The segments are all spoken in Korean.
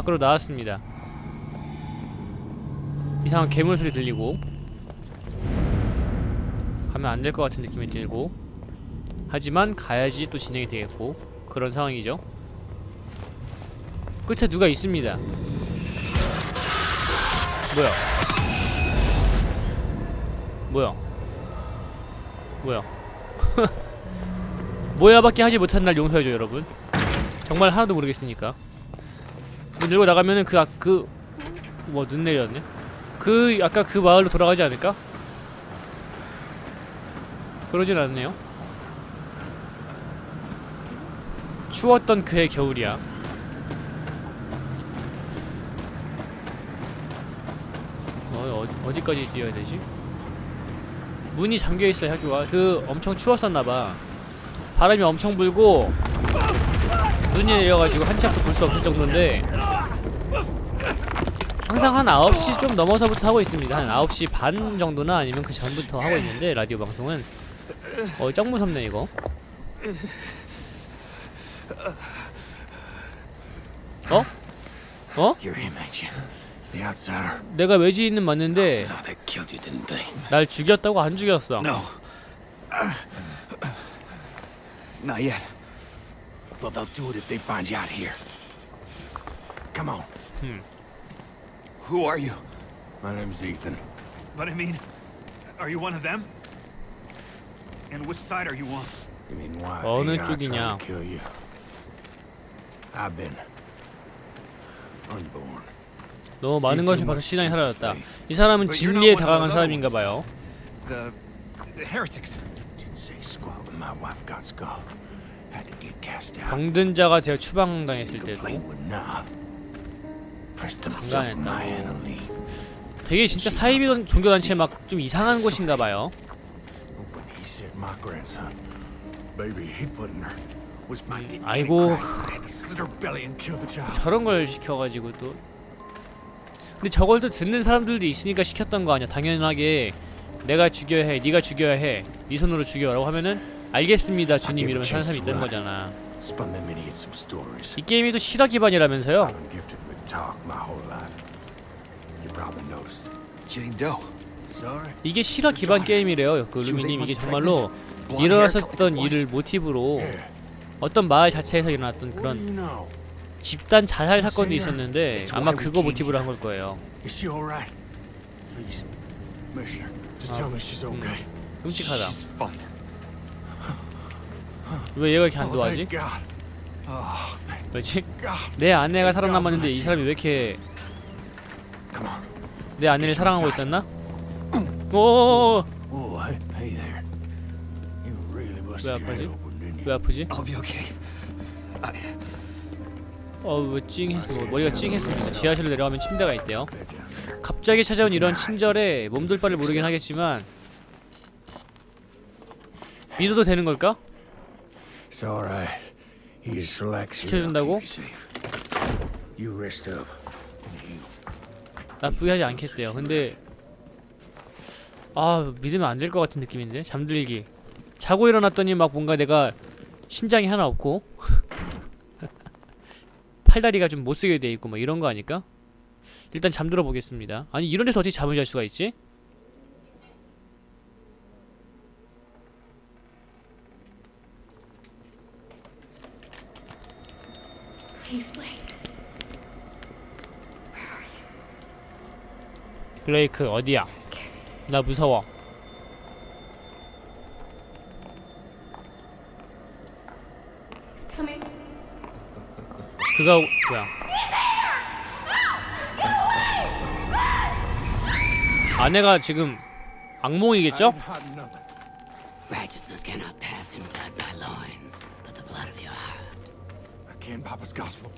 밖으로 나왔습니다. 이상한 괴물 소리 들리고 가면 안 될 것 같은 느낌이 들고 하지만 가야지 또 진행이 되겠고 그런 상황이죠. 끝에 누가 있습니다. 뭐야? 뭐야? 뭐야? 뭐야밖에 하지 못한 날 용서해줘 여러분. 정말 하나도 모르겠으니까. 문 열고 나가면은 그, 아, 그, 뭐, 눈 내렸네? 그, 아까 그 마을로 돌아가지 않을까? 그러진 않네요. 추웠던 그해 겨울이야. 어, 어, 어디까지 뛰어야 되지? 문이 잠겨 있어요, 학교가. 그, 엄청 추웠었나봐. 바람이 엄청 불고, 눈이 내려가지고 한치 앞도 볼 수 없을 정도인데 항상 한 9시 좀 넘어서부터 하고 있습니다 한 9시 반 정도나 아니면 그 전부터 하고 있는데 라디오 방송은 어, 짱 무섭네 이거 어? 어? 내가 외지인은 맞는데? 날 죽였다고 안 죽였어 No. Not yet. Well, they'll do it if they find you out here. Come on. Hmm. Who are you? My name's Ethan. But I mean, are you one of them? And which side are you on? You mean why 어느 쪽이냐? trying to kill you? I've been unborn. 너무 많은 것을 봐서 신앙이 사라졌다 이 사람은 진리에 다가간 사람인가. 봐요 The, the heretics. Didn't say squat when my wife got skull. Had to get cast out. 병든 자가 되어 추방당했을 때도 되게 진짜 사이비 종교단체 막 좀 이상한 곳인가 봐요 음, 아이고. 저런 걸 시켜가지고 또 근데 저걸 또 듣는 사람들도 있으니까 시켰던 거 아니야 당연하게 내가 죽여야 해 네가 죽여야 해네 손으로 죽여라고 하면은 알겠습니다 주님 이러면서 하는 사람이 있다는 거잖아 Spun them idiots some stories. 이 게임이 또 실화 기반이라면서요 I've been gifted with talk my whole life. You probably noticed. Jane Doe. Sorry. 이게 실화 기반 게임이래요 그 루미님 이게 정말로 일어났었던 일을 모티브로. 어떤 마을 자체에서 일어났던 What do 그런 know? 집단 자살 사건도 있었는데 아마 그거 모티브로 한 걸 거예요 Is she all right? Please, Mister, just tell me she's okay. 끔찍하다 She's fine. 왜 얘가 이렇게 안 Oh, 도와지? God. Oh, 왜지? 내 아내가 살아남았는데 이 사람이 왜 이렇게. 내 아내를 사랑하고 있었나? 오, Oh, your 아파지? 왜 아프지? 어왜 찡했어? 뭐, 머리가 찡했습니다. 지하실로 내려가면 침대가 있대요. 갑자기 찾아온 이런 친절에 몸둘 바를 모르긴 하겠지만 믿어도 되는 걸까? It's all right. You just relax. here, I'll 시켜준다고? you rest up. 나쁘게 하지 않겠대요. 근데 아 믿으면 안 될 것 같은 느낌인데 잠들기. 자고 일어났더니 막 뭔가 내가 심장이 하나 없고 팔다리가 좀 못쓰게 돼 있고 뭐 이런 거 아닐까? 일단 잠들어 보겠습니다. 아니 이런 데서 어떻게 잠을 잘 수가 있지? Please wait. 블레이크 어디야? 나 무서워. 그가 뭐야? 아내가 지금 악몽이겠죠? hiding nothing. Righteousness cannot pass in blood by loins, but the blood of your heart. I can't Papa's gospel.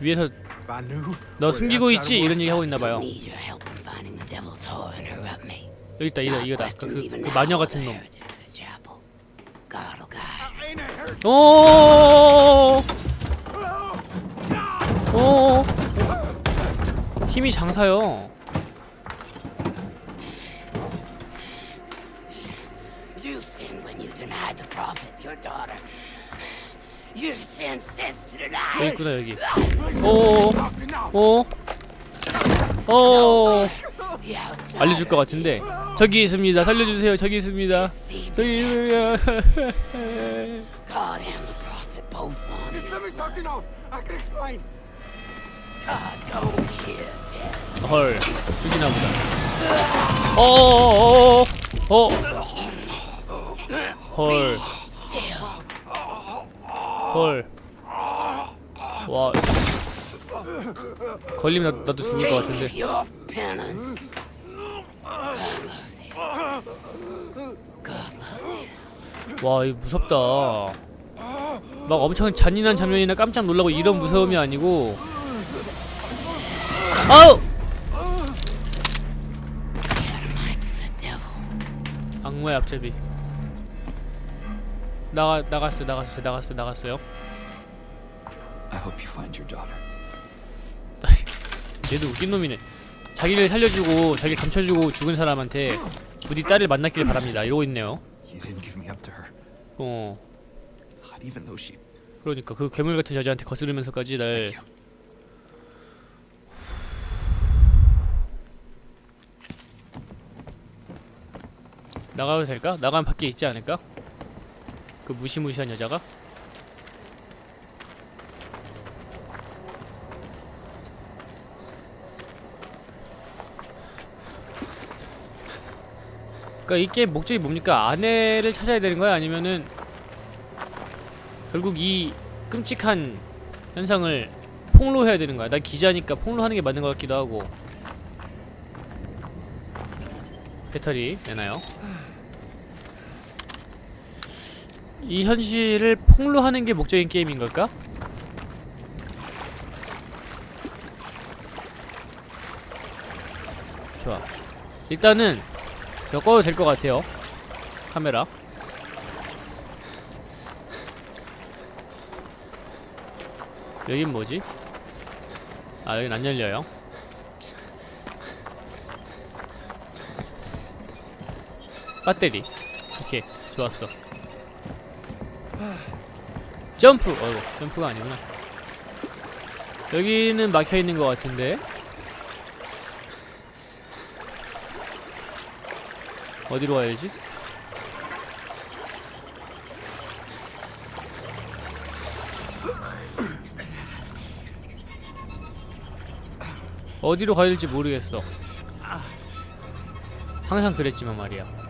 위에서 If I knew. 너 숨기고 있지 이런 얘기 하고 있나 봐요. Need your help in finding the devil's whore and corrupt me. 여기 있다 이거 Not 이거다. 그, 그, even 그 마녀 같은 the 놈. 오. 오. 힘이 장사요. 여기. 있구나 여기 오오오 오 The outside. 알려줄 것 같은데 저기 있습니다 살려주세요 저기 있습니다 저기 있습니다. 헐 죽이나 보다 어어어어 어. 헐 Still, 헐. 와. 걸리면 나, 나도 죽을 것 같은데. 와, 이거 무섭다. 막 엄청 잔인한 장면이나 깜짝 놀라고 이런 무서움이 아니고. 아우! 악마의 앞잡이. 나가 나갔어, 나갔어, 나갔어, 나갔어요. I hope you find your daughter. 얘도 웃긴 놈이네. 자기를 살려주고 자기 감춰주고 죽은 사람한테 부디 딸을 만났길 바랍니다. 이러고 있네요. You didn't give me up to her. 어. Not even though she. 그러니까 그 괴물 같은 여자한테 거스르면서까지 날 Thank you. 나가도 될까? 나가면 밖에 있지 않을까? 그 무시무시한 여자가? 그러니까 이 게임 목적이 뭡니까? 아내를 찾아야 되는 거야? 아니면은 결국 이 끔찍한 현상을 폭로해야 되는 거야? 난 기자니까 폭로하는 게 맞는 것 같기도 하고 배터리 내나요? 이 현실을 폭로하는 게 목적인 게임인 걸까? 좋아. 일단은 엮어도 될 것 같아요. 카메라. 여긴 뭐지? 아 여긴 안 열려요. 배터리. 오케이 좋았어. 점프! 어이구 점프가 아니구나 여기는 막혀있는 것 같은데 어디로 가야 되지? 어디로 가야 될지 모르겠어 항상 그랬지만 말이야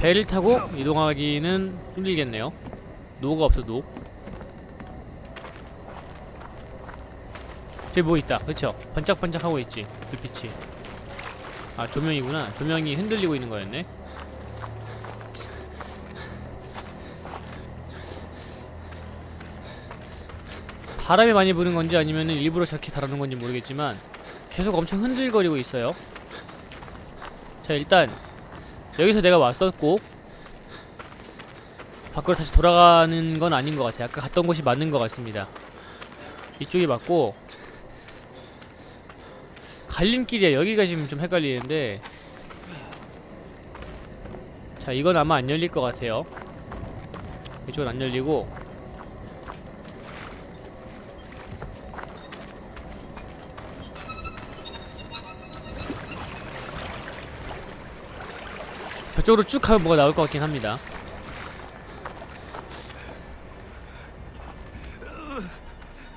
배를 타고 이동하기는 힘들겠네요. 노가 없어 노. 저기 뭐 있다. 그쵸? 반짝반짝하고 있지. 불빛이. 아 조명이구나. 조명이 흔들리고 있는 거였네. 바람이 많이 부는 건지 아니면 일부러 저렇게 다루는 건지 모르겠지만 계속 엄청 흔들거리고 있어요. 자 일단 여기서 내가 왔었고 밖으로 다시 돌아가는 건 아닌 것 같아요. 아까 갔던 곳이 맞는 것 같습니다. 이쪽이 맞고 갈림길이야. 여기가 지금 좀 헷갈리는데 자 이건 아마 안 열릴 것 같아요. 이쪽은 안 열리고 저쪽으로 쭉 가면 뭐가 나올 것 같긴 합니다.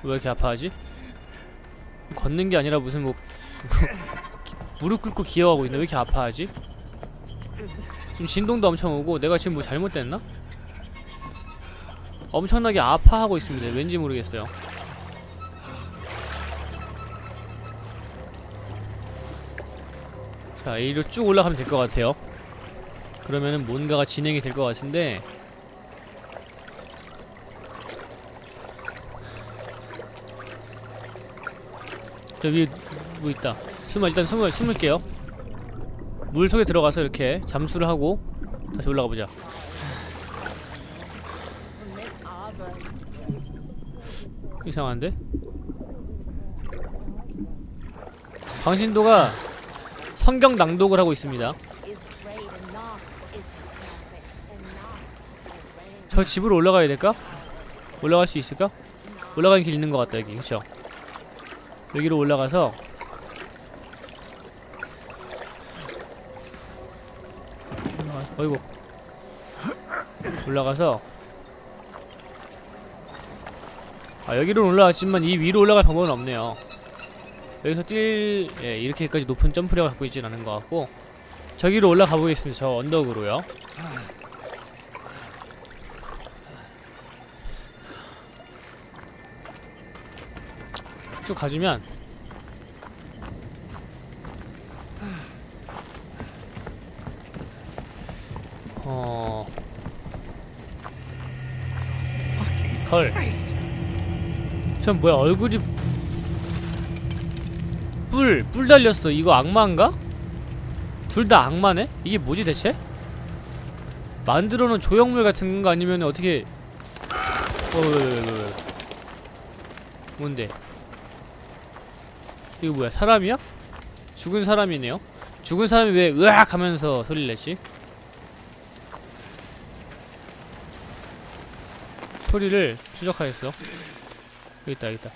왜 이렇게 아파하지? 걷는 게 아니라 무슨 뭐 무릎 꿇고 기어가고 있네. 왜 이렇게 아파하지? 지금 진동도 엄청 오고 내가 지금 뭐 잘못됐나? 엄청나게 아파하고 있습니다. 왠지 모르겠어요. 자, 이리로 쭉 올라가면 될 것 같아요. 그러면은 뭔가가 진행이 될 것 같은데. 저 위에 뭐 있다. 숨어 일단 숨을 숨을게요. 물 속에 들어가서 이렇게 잠수를 하고 다시 올라가 보자. 이상한데? 방신도가 성경 낭독을 하고 있습니다 저 집으로 올라가야 될까? 올라갈 수 있을까? 올라가는 길 있는 것 같다 여기 그쵸? 여기로 올라가서 어이구 올라가서 아 여기로 올라왔지만 이 위로 올라갈 방법은 없네요 여기서 뛸 예, 이렇게까지 높은 점프력을 갖고 있진 않은 것 같고 저기로 올라가 보겠습니다 저 언덕으로요 쭉 가주면 어... 헐. 전 뭐야 얼굴이 뿔, 뿔 달렸어. 이거 악마인가? 둘 다 악마네? 이게 뭐지 대체? 만들어 놓은 조형물 같은 거 아니면 어떻게 어, 왜, 왜, 왜, 왜. 뭔데? 이거 뭐야? 사람이야? 죽은 사람이네요. 죽은 사람이 왜 으악 하면서 소리를 냈지? 소리를 추적하겠어. 여기 있다, 여기 있다.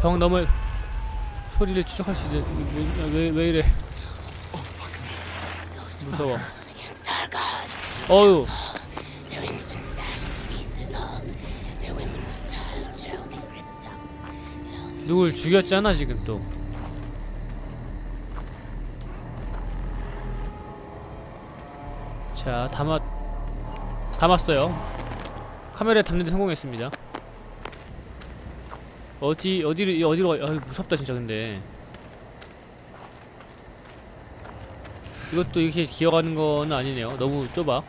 벽 너머 소리를 추적할 수 있는 왜, 왜 이래? 무서워. 어유. 누굴 죽였잖아 지금 또. 자 담아 담았어요. 카메라에 담는 데 성공했습니다. 어디 어디로 어디로 가? 아 무섭다 진짜 근데. 이것도 이렇게 기어가는 거는 아니네요. 너무 좁아.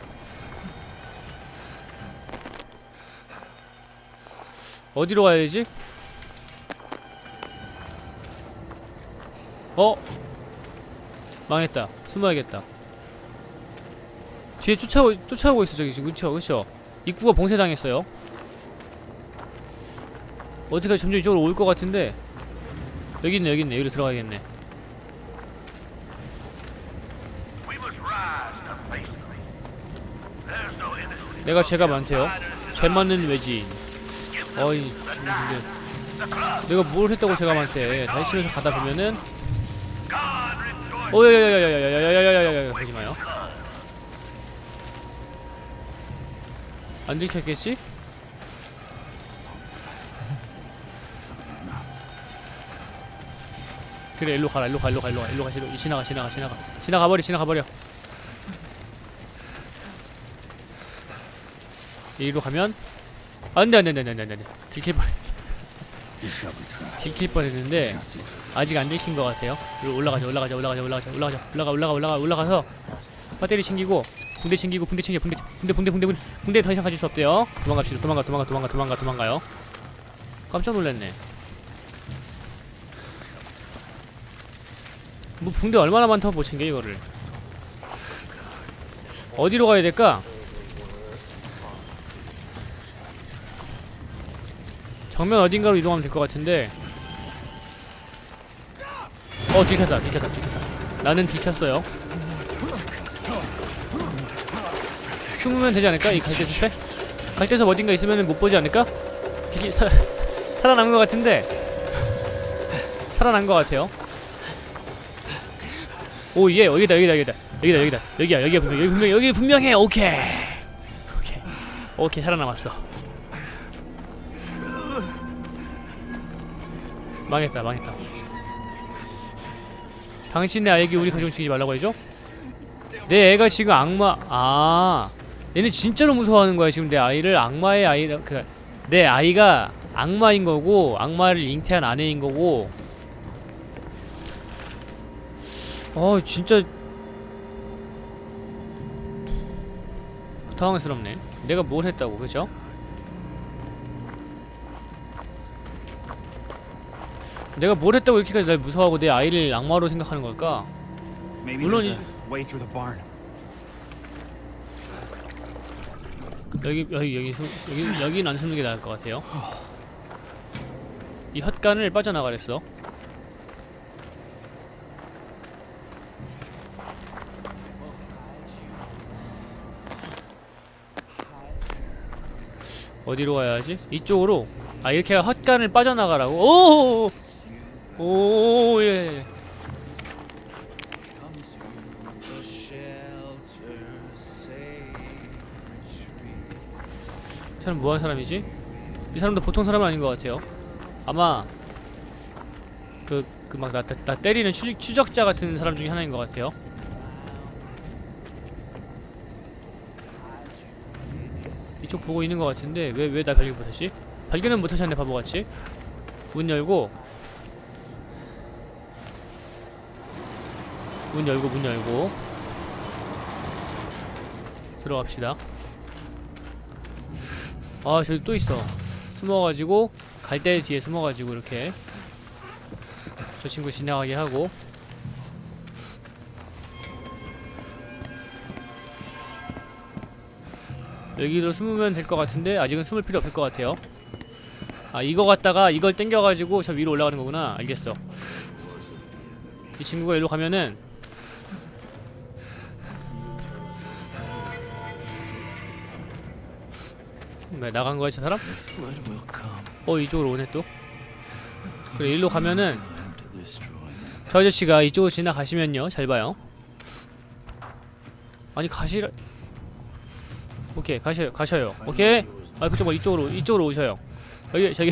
어디로 가야 되지? 어? 망했다. 숨어야겠다. 뒤에 쫓아오, 쫓아오고 있어, 저기 지금. 그쵸, 그쵸? 입구가 봉쇄당했어요. 어디까지 점점 이쪽으로 올 것 같은데. 여기 있네, 여기 있네. 여기로 들어가야겠네. 내가 죄가 많대요. 죄 많는 외지인. 어이, 죽는데. 내가 뭘 했다고 죄가 많대. 다시 치면서 가다 보면은. 오야야야야야야야야야야야야야 하지 마요. 안 들켰겠지? 그래 일로 가라 일로 가 일로 가 일로 가 일로 가 일로 지나가 지나가 지나가 지나가 버려 지나가 버려 여기로 가면 안돼 안돼 안돼 안돼 안돼 들킬 뻔 들킬 뻔했는데 아직 안 들킨 것 같아요. 올라가자 올라가자 올라가자 올라가자 올라가자 올라가 올라가 올라가 올라가서 배터리 챙기고 붕대 챙기고 붕대 챙겨 붕대 붕대 붕대 붕대 붕대 더 이상 가질 수 없대요. 도망갑시다 도망가 도망가 도망가 도망가 도망가요. 깜짝 놀랐네. 뭐 붕대 얼마나 많다고 못 챙겨 이거를. 어디로 가야 될까? 정면 어딘가로 이동하면 될 것 같은데 어 들켰다 들켰다 들켰다. 나는 들켰어요. 숨으면 되지 않을까? 이 갈대 숲에? 갈대숲 어딘가 있으면 못 보지 않을까? 기, 사, 살아난 것 같은데. 살아난 것 같아요. 오예 여기다 여기다 여기다. 여기다 여기다. 여기야 여기야 분명 여기 분명 여기 분명해. 오케이. 오케이. 오케이 살아남았어. 망했다 망했다 당신의 아이에게 우리 가족을 죽이지 말라고 해줘? 내 애가 지금 악마 아 얘는 진짜로 무서워하는 거야 지금 내 아이를 악마의 아이라 그 내 아이가 악마인 거고 악마를 잉태한 아내인 거고 어 진짜 당황스럽네 내가 뭘 했다고 그죠? 내가 뭘 했다고 이렇게까지 날 무서워하고 내 아이를 악마로 생각하는 걸까? 물론 이... 여기 여기 여기 여기 여긴 안 쓰는 게 나을 것 같아요. 이 헛간을 빠져나가랬어. 어디로 가야 하지? 이쪽으로. 아 이렇게 헛간을 빠져나가라고. 오! 오예 이 사람 뭐하는 사람이지? 이 사람도 보통 사람 은 아닌 것 같아요 아마 그 그 막 나 나 때리는 추, 추적자 같은 사람 중에 하나인 것 같아요 이쪽 보고 있는 것 같은데 왜 왜 나 발견 못하지? 발견은 못하셨네 바보같이 문 열고 문 열고 문 열고. 들어갑시다. 아 저기 또 있어. 숨어가지고 갈대 뒤에 숨어가지고 이렇게 저 친구 지나가게 하고. 여기로 숨으면 될 것 같은데 아직은 숨을 필요 없을 것 같아요. 아 이거 갖다가 이걸 땡겨가지고 저 위로 올라가는 거구나. 알겠어. 이 친구가 일로 가면은 왜 나간 거야 저 사람? 어 이쪽으로 오네 또? 그래 일로 가면은 저 아저씨가 이쪽으로 지나가시면요 잘 봐요. 아니 가시라 오케이 가셔요 가셔요. 오케이? 아 그쪽 뭐 이쪽으로 이쪽으로 오셔요. 여기 저기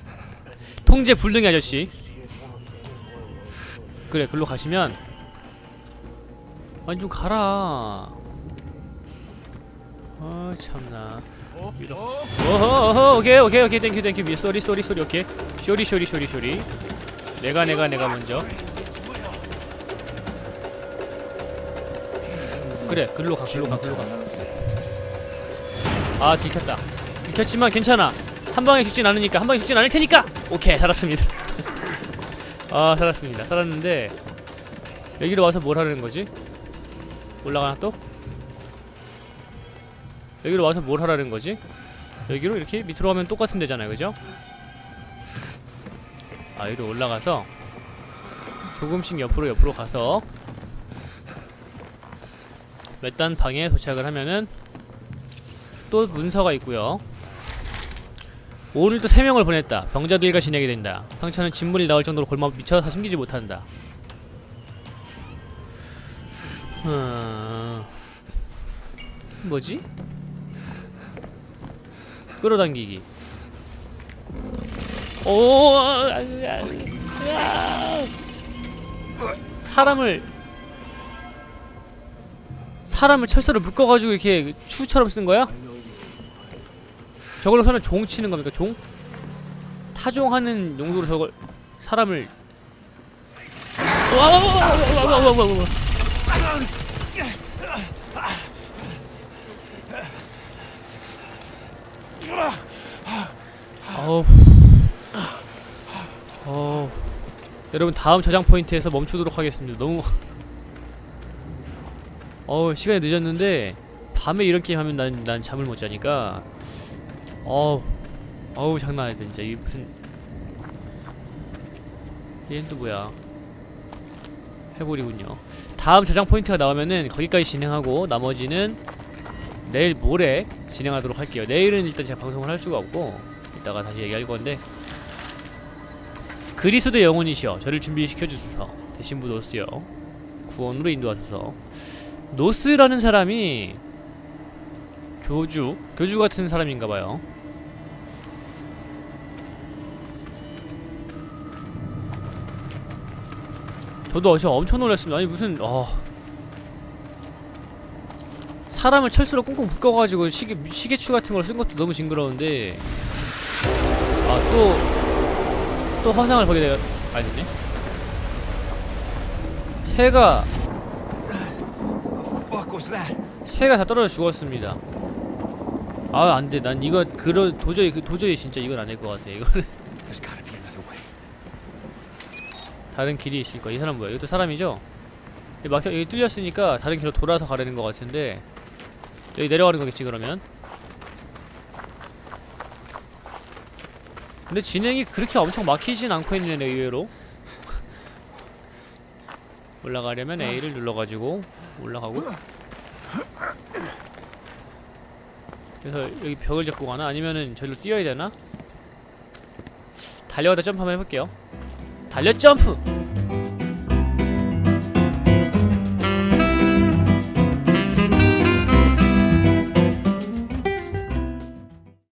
통제 불능이 아저씨. 그래 글로 가시면. 아니 좀 가라. 아 참나 어허 어허 오케이 오케이 오케이. 땡큐 땡큐 미 쏘리 쏘리 쏘리 오케이. 쇼리 쇼리 쇼리 쇼리 내가 내가 내가 먼저. 그래 글로 가 글로 가 글로 가아 들켰다. 들켰지만 괜찮아. 한 방에 죽진 않으니까 한 방에 죽진 않을 테니까. 오케이 살았습니다. 아 살았습니다. 살았는데 여기로 와서 뭘 하려는 거지? 올라가나 또 여기로 와서 뭘 하라는 거지? 여기로 이렇게 밑으로 가면 똑같은 데잖아요. 그죠? 아 여기로 올라가서 조금씩 옆으로 옆으로 가서 몇 단 방에 도착을 하면은 또 문서가 있고요. 오늘 또 3명을 보냈다. 병자들 일가 지내게 된다. 상처는 진물이 나올 정도로 골마 미쳐 다 숨기지 못한다. 음... 뭐지? 끌어당기기 오 사람을 사람을 철사로 묶어가지고 이렇게 추처럼 쓴 거야? 저걸로 설마 종 치는 겁니까? 종? 타종하는 용도로 저걸 사람을 와와와와와와와와 어우. 어 여러분 다음 저장 포인트에서 멈추도록 하겠습니다. 너무 어우 시간이 늦었는데 밤에 이런 게임 하면 난, 난 잠을 못 자니까 어우. 어우 장난 아니다 진짜. 이 무슨 얘는 또 뭐야? 해골이군요. 다음 저장 포인트가 나오면은 거기까지 진행하고 나머지는 내일 모레 진행하도록 할게요. 내일은 일단 제가 방송을 할 수가 없고 이따가 다시 얘기할 건데 그리스도의 영혼이시여 저를 준비시켜 주소서. 대신부 노스여 구원으로 인도하소서. 노스라는 사람이 교주 교주 같은 사람인가봐요. 저도 어제 엄청 놀랐습니다. 아니 무슨 어. 사람을 철수로 꽁꽁 묶어가지고 시계 시계추 같은 걸 쓴 것도 너무 징그러운데 아 또또 화상을 보게 되어 아니네 새가? 새가 다 떨어져 죽었습니다. 아 안 돼 난 이거 그런 도저히 그 도저히 진짜 이건 안 될 것 같아 이거는. 다른 길이 있을 거야 이 사람 뭐야 이것도 사람이죠? 막혀 여기 뚫렸으니까 다른 길로 돌아서 가려는 것 같은데 여기 내려가는 거겠지 그러면 근데 진행이 그렇게 엄청 막히진 않고 있네 의외로 올라가려면 A를 눌러가지고 올라가고 그래서 여기 벽을 잡고 가나 아니면은 저기로 뛰어야 되나? 달려가다 점프 한번 해볼게요. 달려 점프.